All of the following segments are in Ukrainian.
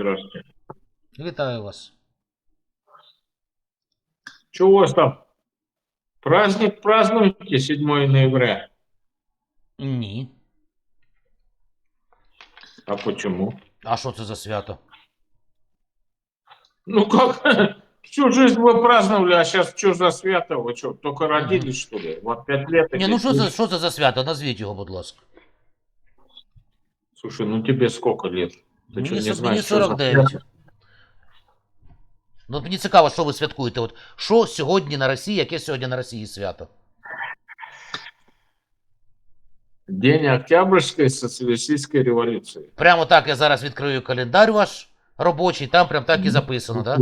Здравствуйте. Вітаю вас. Что у вас там? Праздник празднуете 7 ноября? Ні. А почему? А що це за свято? Ну как? Всю жизнь вы праздновали, а сейчас что за свято? Вы что, только родились, что ли? Вот пять лет. Ні, и ну що пять це, лет. що це за свято? Назвіть його, будь ласка. Слушай, ну тебе сколько лет? Ты что, Мені, не со- знаешь, мені что за 49. свято? Ну, мені цікаво, що ви святкуєте. От що сьогодні на Росії, яке сьогодні на Росії свято? День Октябрьской социалистической революции. Прямо так я зараз відкрию календар ваш робочий, там прям так і записано, так?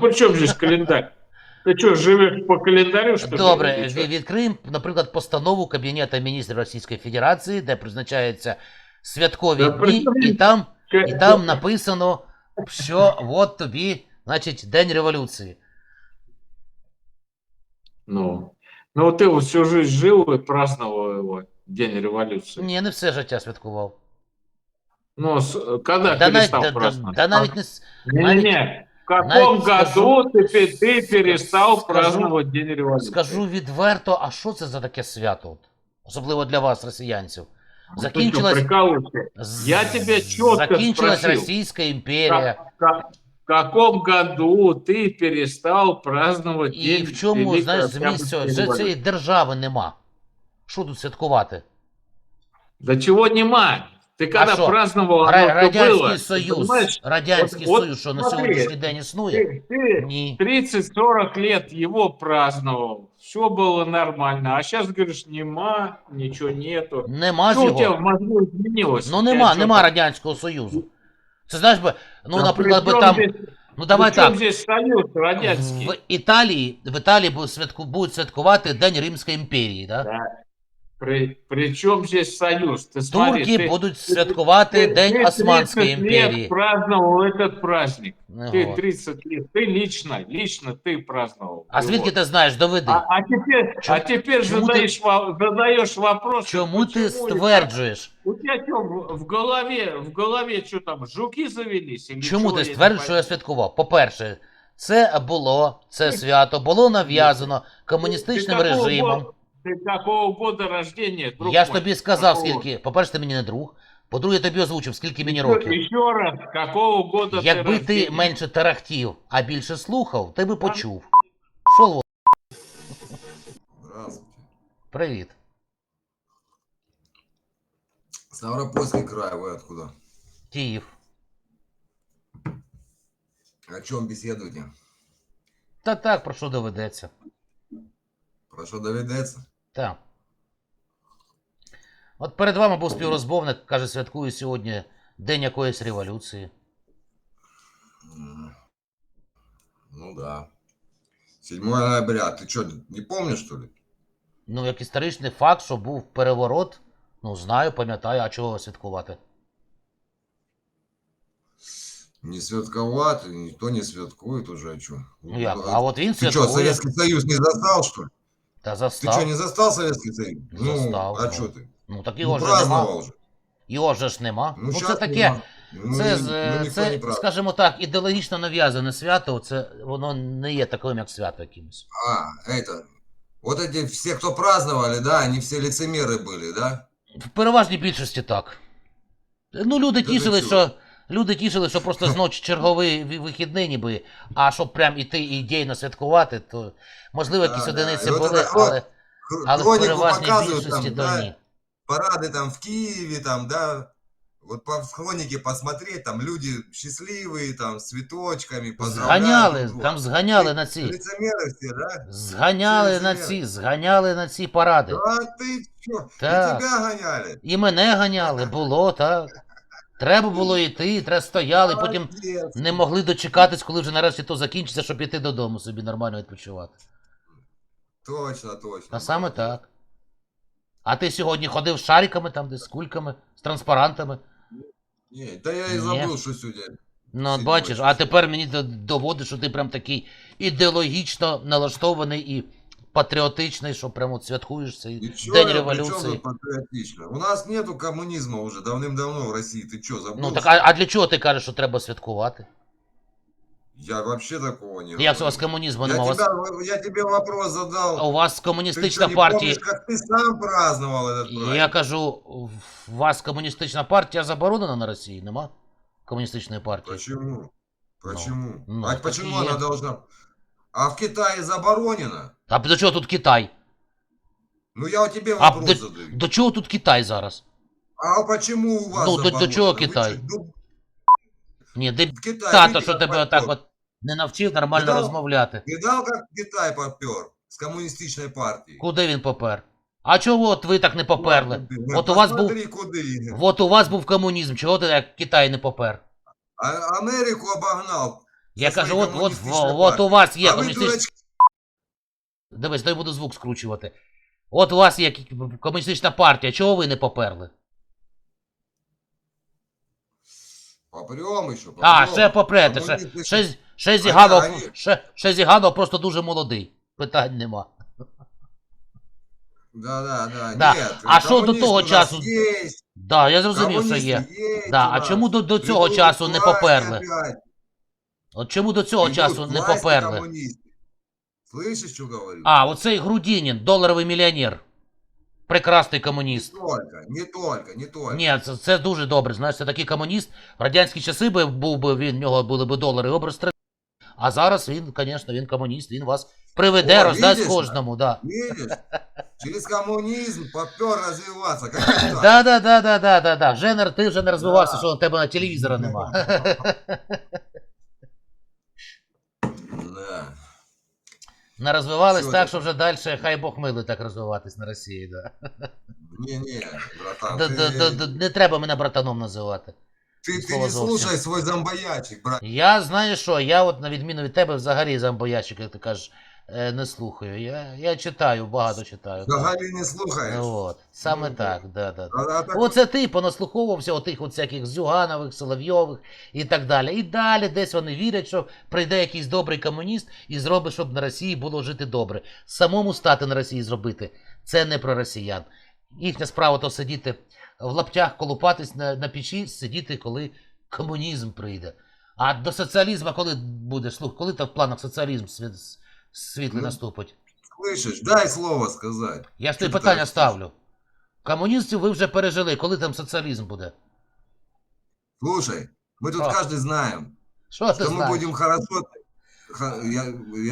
При чем здесь календарь? Ты что, живешь по календарю, что ли? Добре, или чё? ві- відкриємо, наприклад, постанову Кабінету міністрів Російської Федерації, де призначаються святкові Да дні, представляєш, і там, Ка- і там написано, що от тобі, значить, День революції. Ну, ну вот ты вот всю жизнь жил и праздновал его, День революции. Ні, не все життя святкував. Ну, с- когда Да, навіть, перестал да, да, праздновать? да навіть не с- Не-не-не. В каком навіть году скажу- ты, пе- ты перестал скажу- праздновать День революции? скажу відверто, а що це за таке свято? от? Особливо для вас, росіянців. Ну, Закінчилась- Ты что, прикалываешься? З- Я тебе чітко Закінчилась спросив. Російська імперія. Как- В каком году ты перестал праздновать І День в чому, Великой знаєш, зміст Октябрьской цього? Вже революции? цієї держави нема. Що тут святкувати? Да чего нема? Ты когда що? праздновал, оно Ра- то Радянський было. Ты Союз. понимаешь, Радянський от- от Союз, що на смотри, сьогоднішній день існує? Ты, ты Ні. 30-40 лет его праздновал, все было нормально. А сейчас говоришь, нема, ничего нету. Нема ж Что у тебя його. в мозгу изменилось? Ну У тебя нема, чё нема там? Радянського Союзу. Це знаєш би, ну, Да наприклад, би при там. чём здесь- Ну давай при чём так. здесь Союз радянский? В Італії, в Італії будуть, святку, будуть святкувати День Римської імперії, да? Да. При, при чем здесь Союз? Ты смотри, Турки ты- будуть ты- святкувати ты- День ты Османської 30 імперії. лет праздновал этот праздник. Ну, Ты от. 30 лет, ты лично, лично ты праздновал. А его. звідки ти знаєш, доведи. А, а теперь, Чё- а теперь чему ты- задаешь, во- задаешь вопрос. Чому ти почему это? стверджуєш? У тебя что, в, в голове, в голове что там, жуки завелись? Или Чому чё, ти я не стверджуєш, що я пойму? святкував? По-перше, це було, це свято було нав'язано Ты комуністичним какого режимом. года- Ты какого года рождения, друг Я ж мой? тобі сказав, Какого? скільки. По-перше, ти мені не друг. По-друге, я тобі озвучив, скільки мені Еще- років. Еще раз, какого года ты Якби ти рождения? менше тарахтів, а більше слухав, ти би почув. Що, Лво? Здравствуйте. Привіт. Ставропольский край, вы откуда? Київ. О чем беседуете? Та так, про що доведеться. Про что доведется? Так. От перед вами був співрозмовник, каже, святкую сьогодні день якоїсь революції. Ну да. 7 ноября. Ты что, не помнишь, что ли? Ну, як історичний факт, що був переворот, ну знаю, пам'ятаю, а чого святкувати? Не святковат, и никто не святкует уже, а что? Ну як, а от він Ты что, святкує. Советский Союз не застал, что ли? Та Ты застав. что, не застал Советский Союз? Не застал, Ну, а ну. что ты? Ну так Ну, його ж нема. праздновал же. Його ж ж нема. Ну, це щас таке. нема. Ну, Це, и- з- ну, никто не це празднует. скажімо так, ідеологічно нав'язане свято, це воно не є таким, як свято якимось. А, это... Вот эти все, кто праздновали, да, они все лицемеры были, да? В переважній більшості так. Ну, люди Та ти тішили, чого? що. Люди тішили, що просто зночі черговий ві- вихідний ніби, а щоб прям іти і ідейно святкувати, то можливо якісь Да, да. одиниці І от були, це хро- але, Хр- але в Хронику переважній показывают більшості там, то да, ні. парады там в Киеве, там, да, вот по в хронике посмотреть, там люди счастливые, там, с цветочками, поздравляют Зганяли, друг друга. там зганяли на ці. Лицемеры все, да? Зганяли всі на лицеміри. ці, зганяли на ці паради. Да ты чё? Так. И тебя гоняли. І мене ганяли, було, так. Треба було йти, треба стояли, потім не могли дочекатись, коли вже нарешті то закінчиться, щоб піти додому собі нормально відпочивати. Точно, точно. А саме так. А ти сьогодні ходив з шариками там, десь з кульками, з транспарантами. Не, да я Не. забыл, что сегодня. Ну, от бачиш, а тепер мені до- доводиш, що ти прям такий ідеологічно налаштований і патріотичний, що прямо от святкуєш цей И чё День я- при чём революції. тут патриотично? У нас нету коммунизма уже давным-давно в России. Ты что, забыл? Ну так, что а, ли? а для чого ти кажеш, що треба святкувати? Я вообще такого не Як це у вас говорю. комунізму я, нема? У вас- тебя, я тебе вопрос задал. У вас Ты комуністична что, не партія. помнишь, как ты сам праздновал этот праздник? Я кажу, у вас комуністична партія заборонена на Росії, нема? Комуністичної партії. Почему? Почему? ну, а так почему и она есть. должна... А в Китае заборонено? А до чого тут Китай? Ну я у тебе А вопрос до, задаю. до чого тут Китай зараз? А почему у вас Ну, до- до заборонено? чого Вы Китай? чё, ну, Ні, де в Китай, тато, видите, що как тебе попёр? отак от не навчив нормально Видав? розмовляти. Видал, как Китай попер с коммунистичной партии? Куди він попер? А чого от ви так не поперли? Ну, От у вас був- посмотри, куди. От у вас був комунізм, чого ти як Китай не попер? А Америку обогнал. я кажу, от, от, от у вас є комуністична. Дивись, я буду звук скручувати. От у вас є комуністична партія, чого ви не поперли? Попрем еще, попрем. А, ще попрете, ще, ще, ще Зіганов, ще, ще Зіганов просто дуже молодий. Питань нема. Да, да, да. Да. Нет, А що до того часу? Есть, Да, я зрозумів, що є. есть Да, а чому до, до цього Придут часу не поперли? опять. От чому до цього Придут часу не власти поперли? коммунисты. Слышишь, что говорю? А, оцей Грудінін, доларовий мільйонер. Прекрасний комуніст. Не только, не только, не только. Ні, це, це дуже добре. Знаєш, це такий комуніст. В радянські часи би був би він, в нього були б долари, його б. А зараз він, звісно, він комуніст, він вас приведе, О, роздасть видиш, кожному, да. Видишь? Через коммунизм попер развиваться. Как. Да, да, да, да, да, да, да. Вже не, ти вже не розвивався, що у тебе на телевізора нема. Не розвивались Всё так, это. що вже далі, хай Бог милий так розвиватись на Росії, да. Не-не, братан, Да, ты, да, да, да, Не треба мене братаном називати. ты, ты слово не зовсім. слушай свой зомбоячик, брат. Я знаю що, я от на відміну від тебе взагалі зомбоящик, як ти кажеш, е, не слухаю. Я, я читаю, багато читаю. Взагалі не слухаєш. От, саме Ну, так, да, да. А так Оце ти понаслуховувався отих от всяких Зюганових, Соловйових і так далі. І далі десь вони вірять, що прийде якийсь добрий комуніст і зробить, щоб на Росії було жити добре. Самому стати на Росії зробити це не про росіян. Їхня справа то сидіти в лаптях, колупатись на, на печі, сидіти, коли комунізм прийде. А до соціалізму коли буде? Слух, коли то в планах соціалізм світ, світлий Ну, наступить? слышиш, дай слово сказати. Я ж Що тобі ти питання так ставлю. Комуністів ви вже пережили, коли там соціалізм буде? Слушай, мы тут А. каждый знаем, Що ти что мы знаєш? будем хорошо... ха- Я,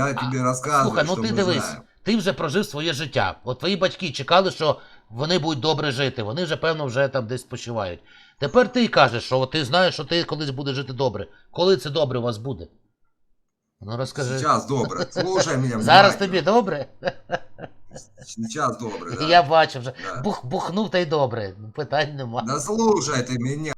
я тебе рассказываю, Слухай, ну что ти мы дивись, знаем. ти вже прожив своє життя. От твої батьки чекали, що вони будуть добре жити. Вони вже, певно, вже там десь спочивають. Тепер ти кажеш, що от ти знаєш, що ти колись будеш жити добре. Коли це добре у вас буде? Ну розкажи. Сейчас добре. Слушай меня Зараз тобі добре? Сейчас добре, да. Я бачу вже. Да. Бух, бухнув та й добре. Питань нема. Да слушай ты меня.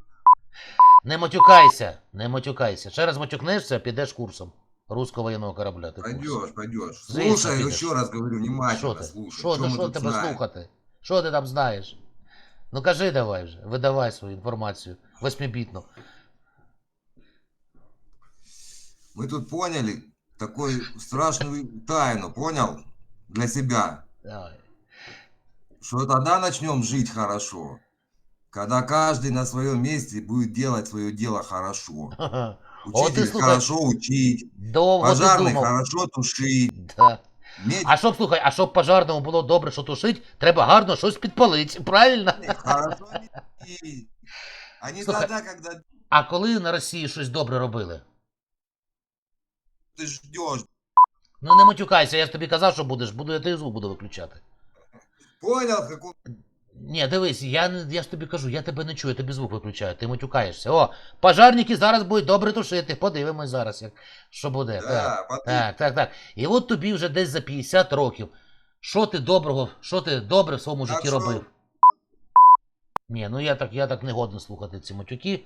Не матюкайся, не матюкайся. Ще раз матюкнешся, підеш курсом руського воєнного корабля. Ти. Пойдешь, пойдешь. Слушай, підеш. еще раз говорю, внимательно ти? слушай. Що ти, що тебе слухати? Що ти там знаєш? Ну кажи давай вже, видавай свою інформацію. Восьмибітну. Мы тут поняли такую страшную тайну, понял? Для себя. Давай. Что тогда начнем жить хорошо. Когда каждый на своем месте будет делать свое дело хорошо. Ха-ха. О, Учитель ты, слухай, хорошо учить, Довго ти пожарный думав. хорошо тушить, Да. медик А щоб, слухай, а щоб пожарному було добре, що тушить, треба гарно щось підпалити, правильно? хорошо медик. А не Слушай, тогда, когда А коли на Росії щось добре робили? Ты ждешь. Ну не матюкайся, я ж тобі казав, що будеш, буду я той звук буду виключати. Понял, как он... Ні, дивись, я, я ж тобі кажу, я тебе не чую, я тобі звук виключаю, ти матюкаєшся. О, пожарники зараз будуть добре тушити, подивимось зараз, як, що буде. Так. Да, потом- Так, так, так. І от тобі вже десь за 50 років. Що ти доброго, що ти добре в своєму Так житті що- робив? Ні, ну я так, я так не годен слухати ці матюки.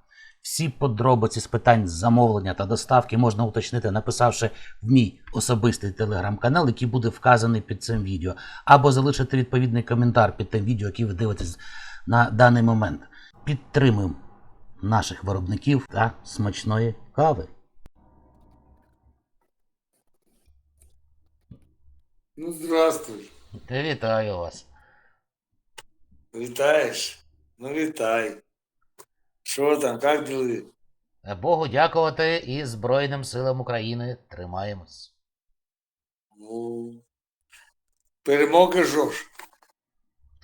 Всі подробиці з питань замовлення та доставки можна уточнити, написавши в мій особистий телеграм-канал, який буде вказаний під цим відео, або залишити відповідний коментар під тим відео, яке ви дивитесь на даний момент. Підтримуємо наших виробників та смачної кави. Ну, здравствуй. Та вітаю вас. Вітаєш? Ну, вітай. Що там, як діли? Богу дякувати і Збройним силам України тримаємось. Ну, перемоги жож.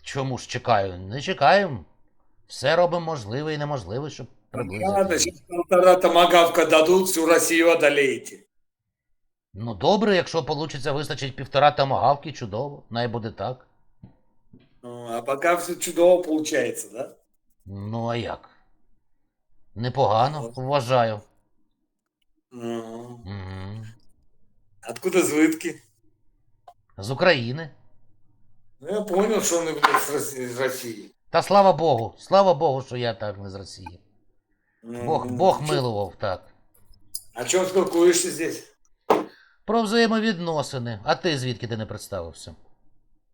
Чому ж чекаю? Не чекаємо. Все робимо можливе і неможливе, щоб приблизити. полтора томагавка дадут, всю Россию одолеете. Ну добре, якщо вийде, вистачить півтора томагавки, чудово, най буде так. Ну, А пока все чудово получается, да? Ну а як? Непогано, вважаю. Угу. Откуда звідки? З України. Ну, я понял, що вони блядь, з Росії. з Росії. Та слава Богу, слава Богу, що я так не з Росії. Ну, Бог, Бог чо- милував так. А чому спілкуєшся здесь? Про взаємовідносини. А ти звідки ти не представився?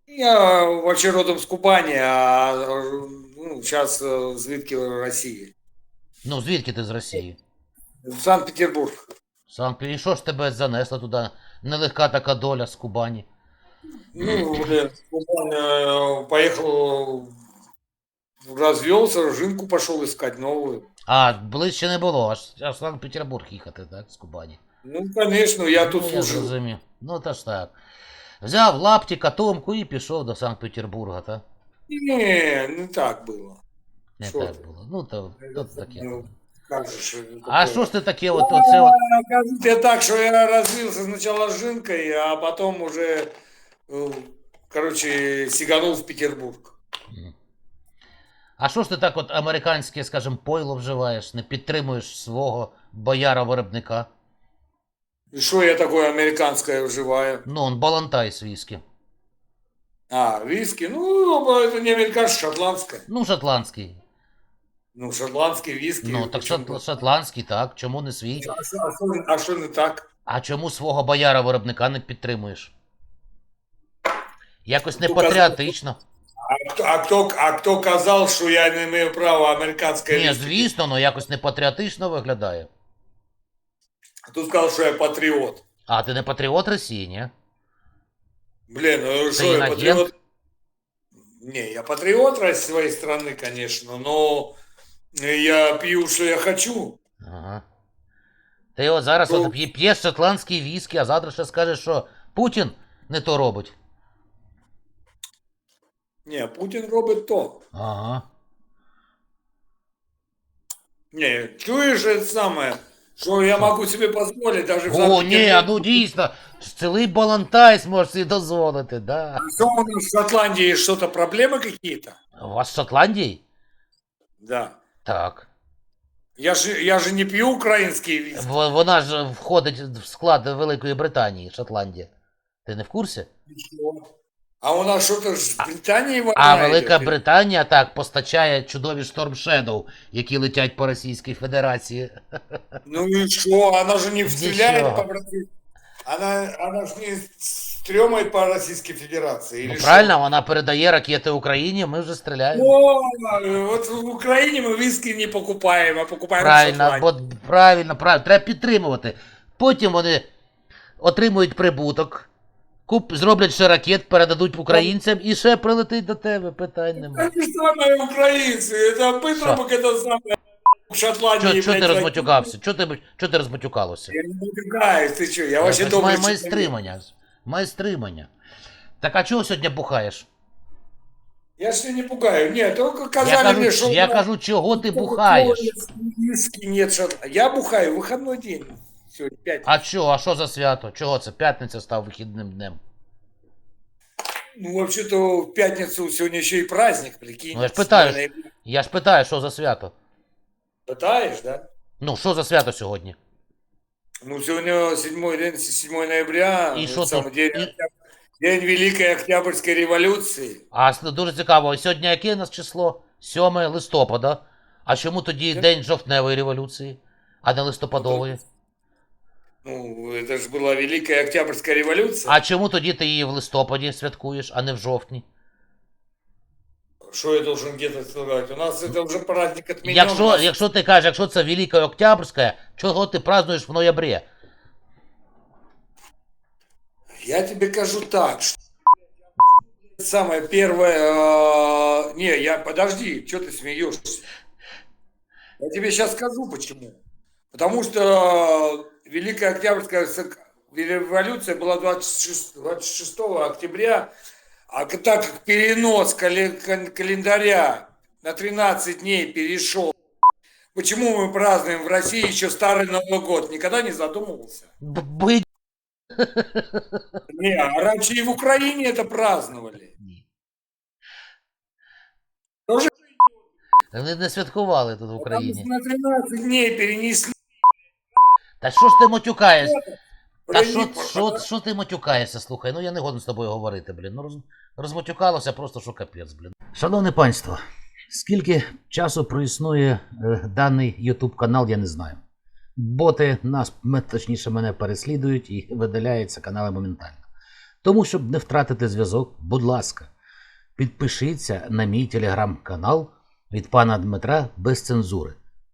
Я вообще родом з Кубані, а ну, зараз звідки в Росії. Ну, звідки ти з Росії? Санкт-Петербург. Санкт і що ж тебе занесло туди? Нелегка така доля з Кубані. Ну, блин, Кубань э, поехал, развелся, жинку пошел искать новую. А, ближче не було, аж, аж в Санкт-Петербург їхати, так, з Кубані. Ну, конечно, я тут ну, я зрозумів. Ну, та ж так. Взяв лапті, котомку і пішов до Санкт-Петербурга, так? Не, не так было. Не Що так ти? було. Ну, то, то таке. Ну, как же ж это А такое? що ж ти таке, от, оце от. А, кажу тебе так, что я развился сначала с жинкой, а потом уже, э, короче, сиганул в Петербург. М. А що ж ти так от американське, скажімо, пойло вживаєш, не підтримуєш свого бояра-виробника? И что я такое американское вживаю? Ну, он балантайс віскі. А, виски? Ну, это не американское, шотландское. Ну, шотландський. Ну, шотландский виски. Ну, так шот, шотландський, так. Чому не свій? А що- а що- А що не так? А чому свого бояра-виробника не підтримуєш? Якось не патріотично. А хто, а хто, а хто казав, що я не маю права американське Ні, виски? звісно, ну якось не патріотично виглядає. Хто сказав, що я патріот? А ти не патріот Росії, ні? Блін, ну що я інагент? патріот? Не, я патріот своей страны, конечно, но я пью, що я хочу. Ага. Ти от зараз Ну. от п'є- п'єш шотландський віскі, а завтра ще скажеш, що Путін не то робить. Не, Путін робить то. Ага. Не, чуєш це саме, що я можу собі дозволити, навіть в О, ні, а ну дійсно, цілий балантайс можеш собі дозволити, да. Что у нас в Шотландии что-то проблемы какие-то? У вас з Шотландії? Да. Так. Я же, я же не пью украинские виски. В- Вона ж входить в склад Великої Британії, Шотландія. Ти не в курсі? А у нас что-то с Британии война А Велика идет? Британія так постачає чудові Storm Shadow, які летять по Російській Федерації. Ну и что? Она же не стреляет Ничего. по России. Она, она же не стремает по Российской Федерации. Ну или правильно, вона передає ракети Україні, ми вже что? стріляємо. О, вот в Украине мы виски не покупаем, а покупаем в Правильно, Шотландии. бо правильно, правильно, треба підтримувати. Потім вони отримують прибуток, куп, зроблять ще ракет, передадуть українцям і ще прилетить до тебе. Питань немає. Это же самые украинцы. Это Петровок, это самое в Шотландии. Чого ти блядь, розматюкався? Чого ти, чого ти розматюкалося? Я не матюкаюсь, ты что? Я вообще Якось добрый має, має человек. стримання. Має стримання. Так а чого сьогодні бухаєш? Я не пугаю. Нет, только Я сказали мне, кажу, что... я кажу, чого ти бухаєш? Нет. Я бухаю, выходной день. Пятница. А чого, а що за свято? Чого це? П'ятниця став вихідним днем. Ну, вообще-то в пятницу сегодня еще и праздник, прикинь. Ну, я ж питаю. Я ж питаю, що за свято? Пытаешь, да? Ну, що за свято сьогодні? Ну, сегодня 7, день, 7 ноября, И вот что самый тут? день, И- Октябрь- день Великой Октябрьской революции. А с- дуже цікаво, сьогодні яке у нас число? 7 листопада. А чому тоді День жовтневої революції, а не листопадової? Ну, это же была Великая Октябрьская революция. А чому тоді ти її в листопаді святкуєш, а не в жовтні? Что я должен где-то сказать? У нас это уже праздник отменен. Якщо, якщо ти кажеш, якщо це Велика Октябрьська, чого ти празднуєш в ноябрі? Я тебе кажу так, что самое первое... э, Не, я подожди, что ты смеешься? Я тебе сейчас скажу почему. Потому что Великая Октябрьская революция была 26, 26 октября, а к- так как перенос кале- кан- календаря на 13 дней перешел, почему мы празднуем в России еще старый Новый год? Никогда не задумывался. Б- Бить. Не, а раньше и в Украине это праздновали. Тоже Вони не святкували тут в Потому Україні. что на 13 дней перенесли. Та що ж ти матюкаєш? Та що, що, що ти матюкаєшся, слухай? Ну я не годен з тобою говорити, блін. Ну роз, розматюкалося просто що капець, блін. Шановне панство, скільки часу проіснує е, даний YouTube канал, я не знаю. Боти нас, точніше, мене переслідують і видаляються канали моментально. Тому, щоб не втратити зв'язок, будь ласка, підпишіться на мій телеграм-канал від пана Дмитра без цензури